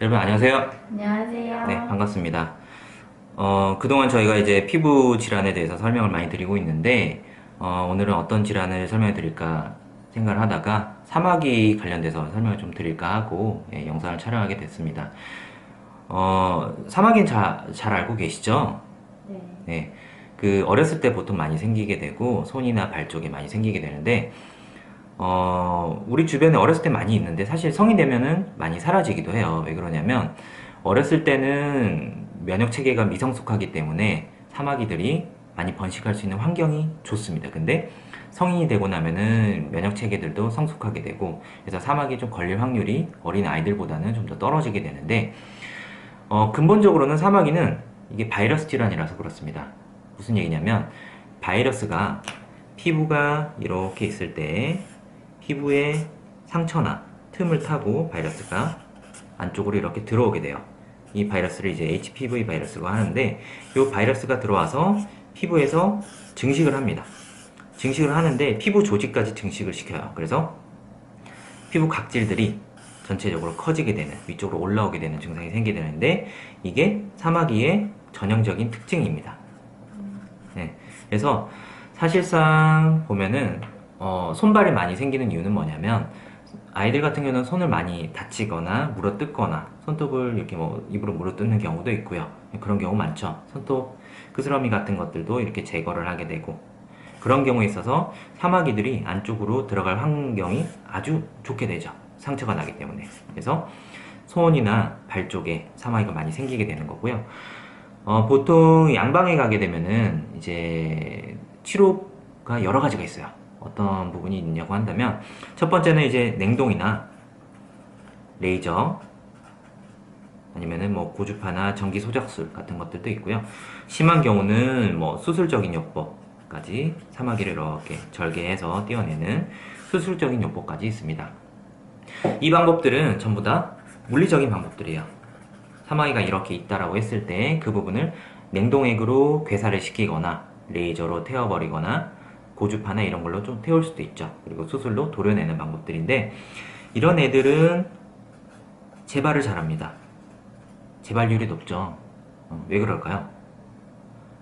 여러분 안녕하세요. 안녕하세요. 네, 반갑습니다. 어, 그동안 저희가 이제 피부 질환에 대해서 설명을 많이 드리고 있는데, 어, 오늘은 어떤 질환을 설명해 드릴까 생각을 하다가 사마귀 관련돼서 설명을 좀 드릴까 하고 예, 영상을 촬영하게 됐습니다. 어, 사마귀는 자, 잘 알고 계시죠? 네. 네. 그 어렸을 때 보통 많이 생기게 되고 손이나 발 쪽에 많이 생기게 되는데 어, 우리 주변에 어렸을 때 많이 있는데 사실 성인 되면은 많이 사라지기도 해요. 왜 그러냐면 어렸을 때는 면역 체계가 미성숙하기 때문에 사마귀들이 많이 번식할 수 있는 환경이 좋습니다. 근데 성인이 되고 나면은 면역 체계들도 성숙하게 되고 그래서 사마귀 좀 걸릴 확률이 어린 아이들보다는 좀 더 떨어지게 되는데 어, 근본적으로는 사마귀는 이게 바이러스 질환이라서 그렇습니다. 무슨 얘기냐면 바이러스가 피부가 이렇게 있을 때 피부에 상처나 틈을 타고 바이러스가 안쪽으로 이렇게 들어오게 돼요. 이 바이러스를 이제 HPV 바이러스라고 하는데 이 바이러스가 들어와서 피부에서 증식을 합니다. 증식을 하는데 피부 조직까지 증식을 시켜요. 그래서 피부 각질들이 전체적으로 커지게 되는 위쪽으로 올라오게 되는 증상이 생기게 되는데 이게 사마귀의 전형적인 특징입니다. 네. 그래서 사실상 보면은 어, 손발이 많이 생기는 이유는 뭐냐면 아이들 같은 경우는 손을 많이 다치거나 물어뜯거나 손톱을 이렇게 뭐 입으로 물어뜯는 경우도 있고요. 그런 경우 많죠. 손톱 그스러미 같은 것들도 이렇게 제거를 하게 되고 그런 경우에 있어서 사마귀들이 안쪽으로 들어갈 환경이 아주 좋게 되죠. 상처가 나기 때문에. 그래서 손이나 발 쪽에 사마귀가 많이 생기게 되는 거고요. 어, 보통 양방에 가게 되면은 이제 치료가 여러 가지가 있어요. 어떤 부분이 있냐고 한다면 첫 번째는 이제 냉동이나 레이저 아니면은 뭐 고주파나 전기 소작술 같은 것들도 있고요. 심한 경우는 뭐 수술적인 요법까지 사마귀를 이렇게 절개해서 떼어내는 수술적인 요법까지 있습니다. 이 방법들은 전부 다 물리적인 방법들이에요. 사마귀가 이렇게 있다라고 했을 때 그 부분을 냉동액으로 괴사를 시키거나 레이저로 태워버리거나 고주파나 이런 걸로 좀 태울 수도 있죠. 그리고 수술로 도려내는 방법들인데 이런 애들은 재발을 잘합니다. 재발률이 높죠. 어, 왜 그럴까요?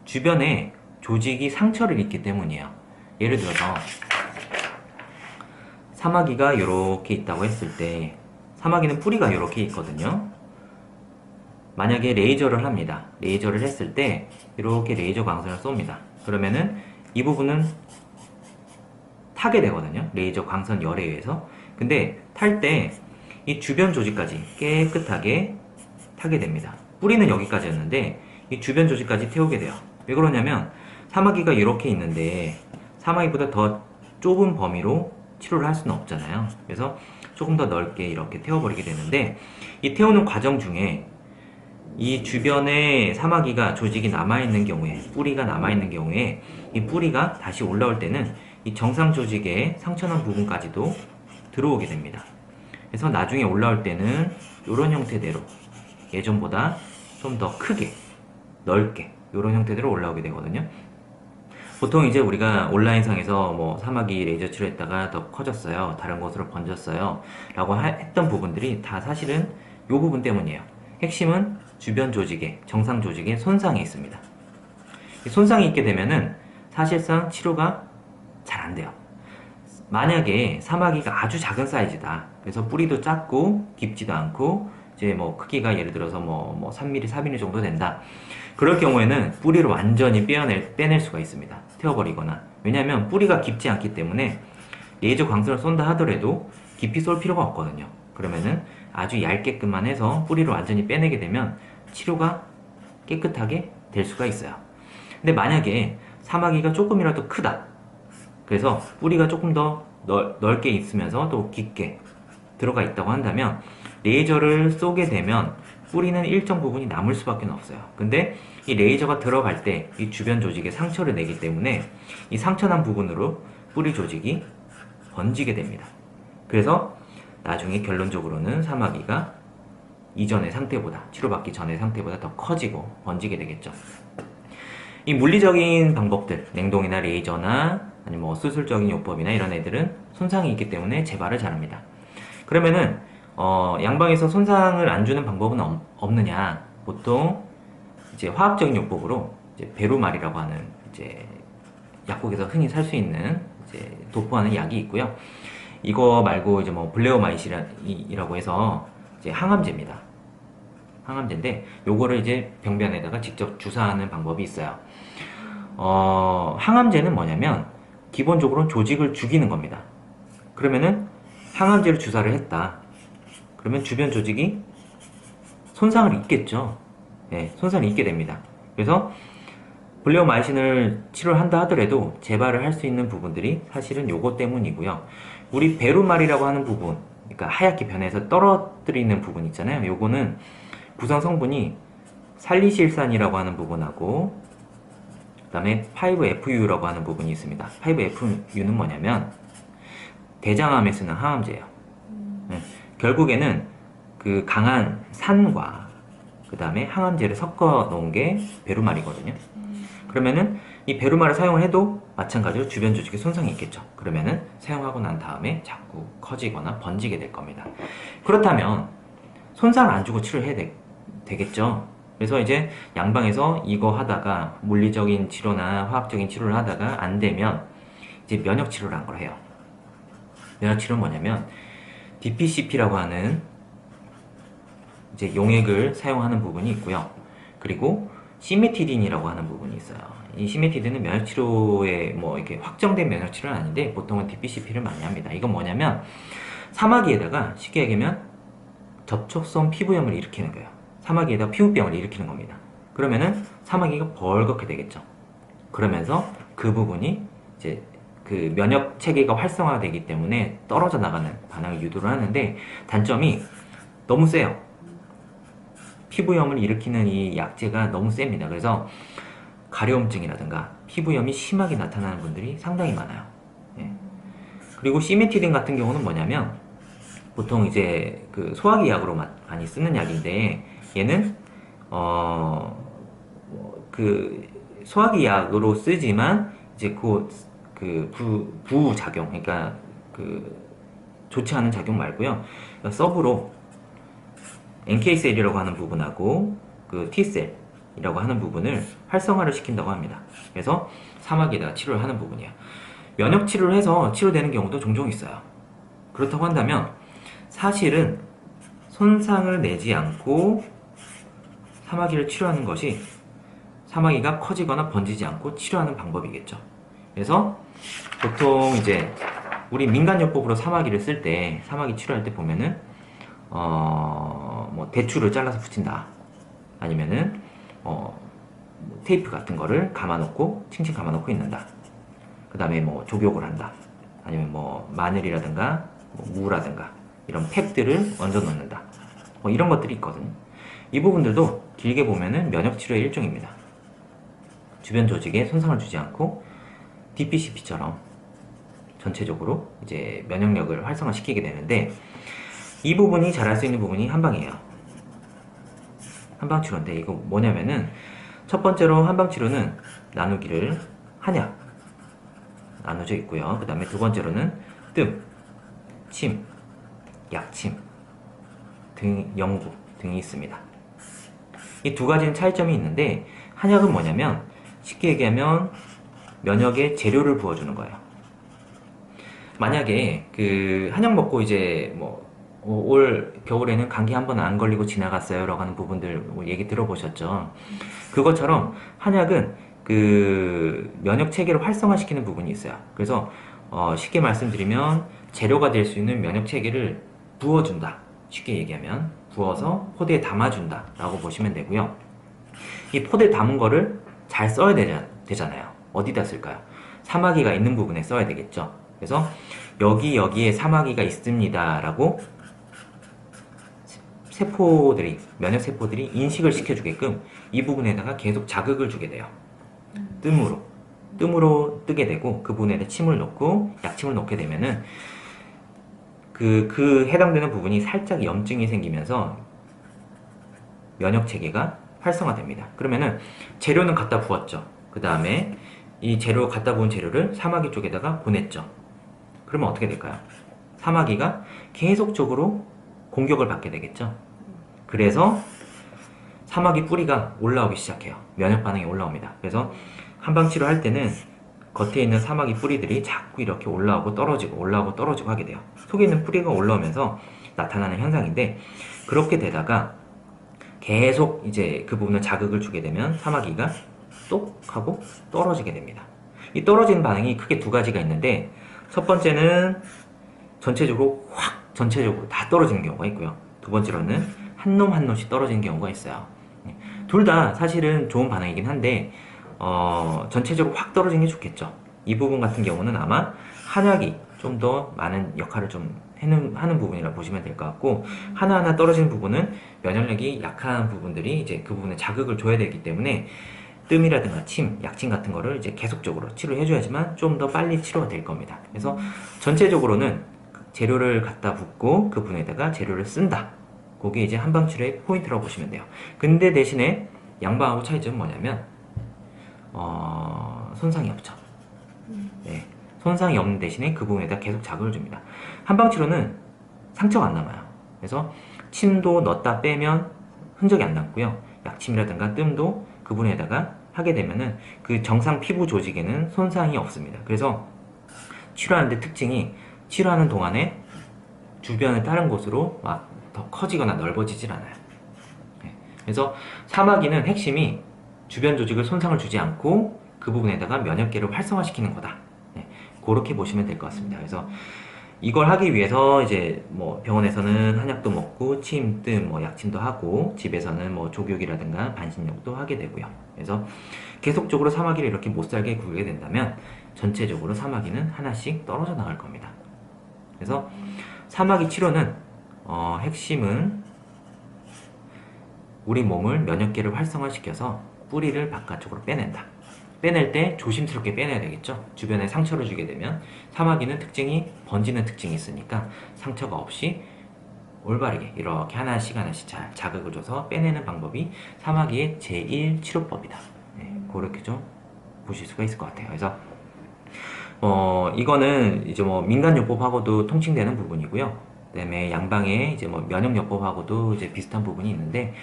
주변에 조직이 상처를 입기 때문이에요. 예를 들어서 사마귀가 이렇게 있다고 했을 때 사마귀는 뿌리가 이렇게 있거든요. 만약에 레이저를 합니다. 레이저를 했을 때 이렇게 레이저 광선을 쏩니다. 그러면은 이 부분은 타게 되거든요. 레이저 광선 열에 의해서. 근데 탈 때 이 주변 조직까지 깨끗하게 타게 됩니다. 뿌리는 여기까지였는데 이 주변 조직까지 태우게 돼요. 왜 그러냐면 사마귀가 이렇게 있는데 사마귀보다 더 좁은 범위로 치료를 할 수는 없잖아요. 그래서 조금 더 넓게 이렇게 태워버리게 되는데 이 태우는 과정 중에 이 주변에 사마귀가 조직이 남아있는 경우에 뿌리가 남아있는 경우에 이 뿌리가 다시 올라올 때는 이 정상 조직의 상처난 부분까지도 들어오게 됩니다. 그래서 나중에 올라올 때는 이런 형태대로 예전보다 좀 더 크게 넓게 이런 형태대로 올라오게 되거든요. 보통 이제 우리가 온라인상에서 뭐 사마귀 레이저 치료했다가 더 커졌어요. 다른 곳으로 번졌어요. 라고 하- 했던 부분들이 다 사실은 이 부분 때문이에요. 핵심은 주변 조직에, 정상 조직에 손상이 있습니다. 이 손상이 있게 되면은 사실상 치료가 잘 안 돼요. 만약에 사마귀가 아주 작은 사이즈다. 그래서 뿌리도 작고 깊지도 않고 이제 뭐 크기가 예를 들어서 뭐, 뭐 3mm, 4mm 정도 된다. 그럴 경우에는 뿌리를 완전히 빼낼, 빼낼 수가 있습니다. 태워버리거나. 왜냐하면 뿌리가 깊지 않기 때문에 레이저 광선을 쏜다 하더라도 깊이 쏠 필요가 없거든요. 그러면은 아주 얇게끔만 해서 뿌리를 완전히 빼내게 되면 치료가 깨끗하게 될 수가 있어요. 근데 만약에 사마귀가 조금이라도 크다. 그래서 뿌리가 조금 더 넓, 넓게 있으면서 또 깊게 들어가 있다고 한다면 레이저를 쏘게 되면 뿌리는 일정 부분이 남을 수밖에 없어요. 근데 이 레이저가 들어갈 때 이 주변 조직에 상처를 내기 때문에 이 상처난 부분으로 뿌리 조직이 번지게 됩니다. 그래서 나중에 결론적으로는 사마귀가 이전의 상태보다 치료받기 전의 상태보다 더 커지고 번지게 되겠죠. 이 물리적인 방법들, 냉동이나 레이저나 아니면 뭐 수술적인 요법이나 이런 애들은 손상이 있기 때문에 재발을 잘합니다. 그러면은 어, 양방에서 손상을 안 주는 방법은 없, 없느냐? 보통 이제 화학적인 요법으로 이제 베루말이라고 하는 이제 약국에서 흔히 살 수 있는 이제 도포하는 약이 있고요. 이거 말고 이제 뭐 블레오마이시라고 해서 이제 항암제입니다. 항암제인데 요거를 이제 병변에다가 직접 주사하는 방법이 있어요. 어, 항암제는 뭐냐면 기본적으로 조직을 죽이는 겁니다. 그러면은 항암제를 주사를 했다. 그러면 주변 조직이 손상을 입겠죠. 예, 손상을 입게 됩니다. 그래서 블레오마이신을 치료를 한다 하더라도 재발을 할 수 있는 부분들이 사실은 요거 때문이고요. 우리 베루말이라고 하는 부분, 그러니까 하얗게 변해서 떨어뜨리는 부분 있잖아요. 요거는 구성 성분이 살리실산이라고 하는 부분하고 그 다음에 5FU라고 하는 부분이 있습니다. 5FU는 뭐냐면 대장암에 쓰는 항암제예요. 네, 결국에는 그 강한 산과 그 다음에 항암제를 섞어 놓은 게 베루말이거든요. 그러면은 이 베루말을 사용을 해도 마찬가지로 주변 조직에 손상이 있겠죠. 그러면은 사용하고 난 다음에 자꾸 커지거나 번지게 될 겁니다. 그렇다면 손상을 안 주고 치료해야 되, 되겠죠. 그래서 이제 양방에서 이거 하다가 물리적인 치료나 화학적인 치료를 하다가 안 되면 이제 면역 치료를 한 걸 해요. 면역 치료는 뭐냐면 DPCP라고 하는 이제 용액을 사용하는 부분이 있고요. 그리고 시메티딘이라고 하는 부분이 있어요. 이 시메티딘은 면역 치료에 뭐 이렇게 확정된 면역 치료는 아닌데 보통은 DPCP를 많이 합니다. 이건 뭐냐면 사마귀에다가 쉽게 얘기하면 접촉성 피부염을 일으키는 거예요. 사마귀에다 피부병을 일으키는 겁니다. 그러면은 사마귀가 벌겋게 되겠죠. 그러면서 그 부분이 이제 그 면역 체계가 활성화되기 때문에 떨어져 나가는 반응을 유도를 하는데 단점이 너무 세요. 피부염을 일으키는 이 약제가 너무 셉니다. 그래서 가려움증이라든가 피부염이 심하게 나타나는 분들이 상당히 많아요. 예. 그리고 시메티딘 같은 경우는 뭐냐면 보통 이제 그 소화기 약으로 많이 쓰는 약인데 얘는 어 그 소화기 약으로 쓰지만 이제 그, 그 부, 부작용 그러니까 그 좋지 않은 작용 말고요 서브로 NK셀이라고 하는 부분하고 그 T셀이라고 하는 부분을 활성화를 시킨다고 합니다. 그래서 사막에다가 치료를 하는 부분이에요. 면역 치료를 해서 치료되는 경우도 종종 있어요. 그렇다고 한다면 사실은 손상을 내지 않고 사마귀를 치료하는 것이 사마귀가 커지거나 번지지 않고 치료하는 방법이겠죠. 그래서 보통 이제 우리 민간요법으로 사마귀를 쓸 때 사마귀 치료할 때 보면은 어, 뭐 대추를 잘라서 붙인다. 아니면은 어, 뭐 테이프 같은 거를 감아놓고 칭칭 감아놓고 있는다. 그 다음에 뭐 족욕을 한다. 아니면 뭐 마늘이라든가 뭐 무라든가 이런 팩들을 얹어 놓는다. 뭐 이런 것들이 있거든요. 이 부분들도 길게 보면은 면역 치료의 일종입니다. 주변 조직에 손상을 주지 않고 DPCP처럼 전체적으로 이제 면역력을 활성화시키게 되는데 이 부분이 잘할 수 있는 부분이 한방이에요. 한방 치료인데 이거 뭐냐면은 첫 번째로 한방 치료는 나누기를 한약 나눠져 있고요. 그 다음에 두 번째로는 뜸, 침, 약침 등 연구 등이 있습니다. 이 두 가지는 차이점이 있는데 한약은 뭐냐면 쉽게 얘기하면 면역에 재료를 부어주는 거예요. 만약에 그 한약 먹고 이제 뭐 올 겨울에는 감기 한 번 안 걸리고 지나갔어요 라고 하는 부분들 뭐 얘기 들어보셨죠? 그것처럼 한약은 그 면역 체계를 활성화시키는 부분이 있어요. 그래서 어 쉽게 말씀드리면 재료가 될 수 있는 면역 체계를 부어준다. 쉽게 얘기하면 부어서 포대에 담아준다 라고 보시면 되고요. 이 포대에 담은 거를 잘 써야 되잖, 되잖아요. 어디다 쓸까요? 사마귀가 있는 부분에 써야 되겠죠? 그래서 여기 여기에 사마귀가 있습니다 라고 세포들이 면역 세포들이 인식을 시켜주게끔 이 부분에다가 계속 자극을 주게 돼요. 뜸으로. 뜸으로 뜨게 되고 그 부분에다 침을 넣고 약침을 넣게 되면은 그, 그 해당되는 부분이 살짝 염증이 생기면서 면역 체계가 활성화됩니다. 그러면은 재료는 갖다 부었죠. 그 다음에 이 재료 갖다 부은 재료를 사마귀 쪽에다가 보냈죠. 그러면 어떻게 될까요? 사마귀가 계속적으로 공격을 받게 되겠죠. 그래서 사마귀 뿌리가 올라오기 시작해요. 면역 반응이 올라옵니다. 그래서 한방 치료 할 때는 겉에 있는 사마귀 뿌리들이 자꾸 이렇게 올라오고 떨어지고 올라오고 떨어지고 하게 돼요. 속에 있는 뿌리가 올라오면서 나타나는 현상인데 그렇게 되다가 계속 이제 그 부분을 자극을 주게 되면 사마귀가 똑 하고 떨어지게 됩니다. 이 떨어지는 반응이 크게 두 가지가 있는데 첫 번째는 전체적으로 확 전체적으로 다 떨어지는 경우가 있고요. 두 번째로는 한 놈 한 놈씩 떨어지는 경우가 있어요. 둘 다 사실은 좋은 반응이긴 한데 어, 전체적으로 확 떨어지는 게 좋겠죠. 이 부분 같은 경우는 아마 한약이 좀 더 많은 역할을 좀 해는, 하는 부분이라 보시면 될 것 같고 하나하나 떨어지는 부분은 면역력이 약한 부분들이 이제 그 부분에 자극을 줘야 되기 때문에 뜸이라든가 침, 약침 같은 거를 이제 계속적으로 치료해 줘야지만 좀 더 빨리 치료가 될 겁니다. 그래서 전체적으로는 재료를 갖다 붓고 그 분에다가 재료를 쓴다. 그게 이제 한방 치료의 포인트라고 보시면 돼요. 근데 대신에 양방하고 차이점은 뭐냐면 어, 손상이 없죠. 네, 손상이 없는 대신에 그 부분에다 계속 자극을 줍니다. 한방 치료는 상처가 안 남아요. 그래서 침도 넣었다 빼면 흔적이 안 남고요. 약침이라든가 뜸도 그 부분에다가 하게 되면은 그 정상 피부 조직에는 손상이 없습니다. 그래서 치료하는데 특징이 치료하는 동안에 주변의 다른 곳으로 막 더 커지거나 넓어지질 않아요. 네. 그래서 사마귀는 핵심이 주변 조직을 손상을 주지 않고 그 부분에다가 면역계를 활성화시키는 거다. 네. 그렇게 보시면 될 것 같습니다. 그래서 이걸 하기 위해서 이제 뭐 병원에서는 한약도 먹고 침, 뜸, 뭐 약침도 하고 집에서는 뭐 족욕이라든가 반신욕도 하게 되고요. 그래서 계속적으로 사마귀를 이렇게 못 살게 굴게 된다면 전체적으로 사마귀는 하나씩 떨어져 나갈 겁니다. 그래서 사마귀 치료는 어, 핵심은 우리 몸을 면역계를 활성화시켜서 뿌리를 바깥쪽으로 빼낸다. 빼낼 때 조심스럽게 빼내야 되겠죠. 주변에 상처를 주게 되면 사마귀는 특징이 번지는 특징이 있으니까 상처가 없이 올바르게 이렇게 하나씩 하나씩 잘 자극을 줘서 빼내는 방법이 사마귀의 제1 치료법이다. 네, 그렇게 좀 보실 수가 있을 것 같아요. 그래서 어 이거는 이제 뭐 민간요법하고도 통칭되는 부분이고요. 그다음에 양방의 이제 뭐 면역요법하고도 이제 비슷한 부분이 있는데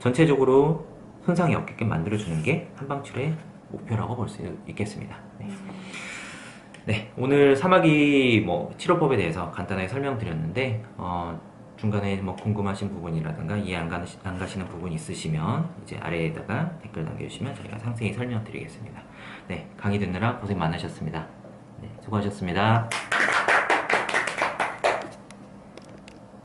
전체적으로 손상이 없게끔 만들어주는 게 한방치료의 목표라고 볼 수 있겠습니다. 네. 네, 오늘 사마귀 뭐 치료법에 대해서 간단하게 설명드렸는데 어, 중간에 뭐 궁금하신 부분이라든가 이해 안, 가시, 안 가시는 부분이 있으시면 이제 아래에다가 댓글 남겨주시면 저희가 상세히 설명드리겠습니다. 네, 강의 듣느라 고생 많으셨습니다. 네, 수고하셨습니다.